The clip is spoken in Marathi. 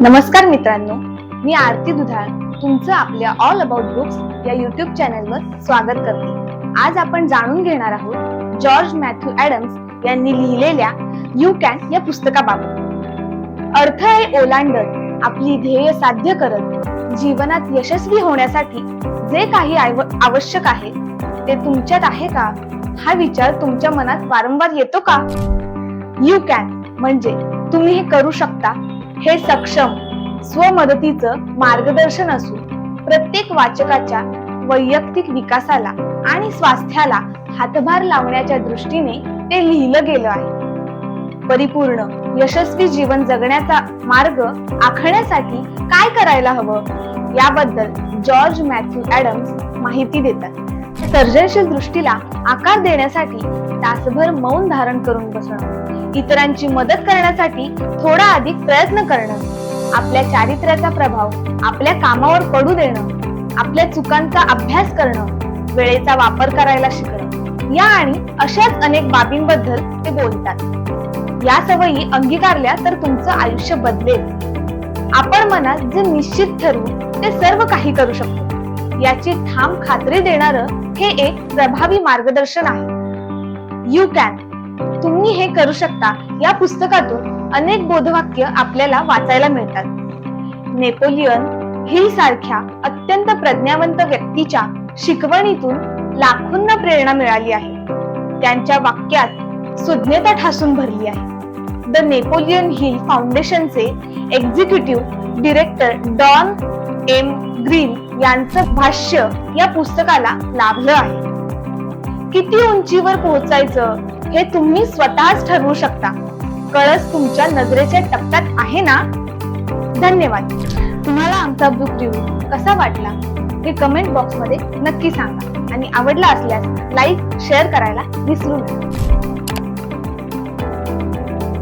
नमस्कार मित्रांनो मी आरती दुधाळ तुमचं आपल्या ऑल अबाउट बुक्स या युट्यूब चॅनलवर स्वागत करते. आज आपण जाणून घेणार आहोत जॉर्ज मॅथ्यू ऍडम्स यांनी लिहिलेल्या यू कॅन या पुस्तकाबाबत. अर्थ आहे ओलांडत आपली ध्येय साध्य करत जीवनात यशस्वी होण्यासाठी जे काही आवश्यक आहे ते तुमच्यात आहे का? हा विचार तुमच्या मनात वारंवार येतो का? यू कॅन म्हणजे तुम्ही हे करू शकता हे सक्षम स्वमदतीचं मार्गदर्शन असून प्रत्येक वाचकाच्या वैयक्तिक विकासाला आणि स्वास्थ्याला हातभार लावण्याच्या दृष्टीने ते लिहिलं गेलं आहे. परिपूर्ण यशस्वी जीवन जगण्याचा मार्ग आखण्यासाठी काय करायला हवं? याबद्दल जॉर्ज मॅथ्यू ऍडम्स माहिती देतात. सर्जनशील दृष्टीला आकार देण्यासाठी तासभर मौन धारण करून बसणं इतरांची मदत करण्यासाठी थोडा अधिक प्रयत्न करणं आपल्या चारित्र्याचा प्रभाव आपल्या कामावर पडू देणं आपल्या चुकांचा अभ्यास करणं वेळेचा वापर करायला शिकणं या आणि अशाच अनेक बाबींबद्दल ते बोलतात. या सवयी अंगीकारल्या तर तुमचं आयुष्य बदलेल. आपण मनात जे निश्चित ठरवू ते सर्व काही करू शकतो. याची ठाम खात्री देणारं हे एक प्रभावी मार्गदर्शन आहे. यू कॅन तुम्ही हे करू शकता. या पुस्तकातून अनेक बोधवाक्य आपल्याला वाचायला मिळतात. नेपोलियन हिल सारख्या अत्यंत प्रज्ञावंत व्यक्तीच्या शिकवणीतून लाखोंना प्रेरणा मिळाली आहे. त्यांच्या वाक्यात सुज्ञता ठासून भरली आहे. द नेपोलियन हिल फाउंडेशनचे executive director Don M Green यांचं भाष्य या पुस्तकाला लाभलं आहे. किती उंचीवर पोहोचायचं हे तुम्ही स्वतःच ठरवू शकता. कळस तुमच्या नजरेच्या टप्प्यात आहे ना? धन्यवाद. तुम्हाला आमचा बुक रिव्ह्यू कसा वाटला? हे कमेंट बॉक्समध्ये नक्की सांगा. आणि आवडला असल्यास लाईक शेअर करायला विसरू नका.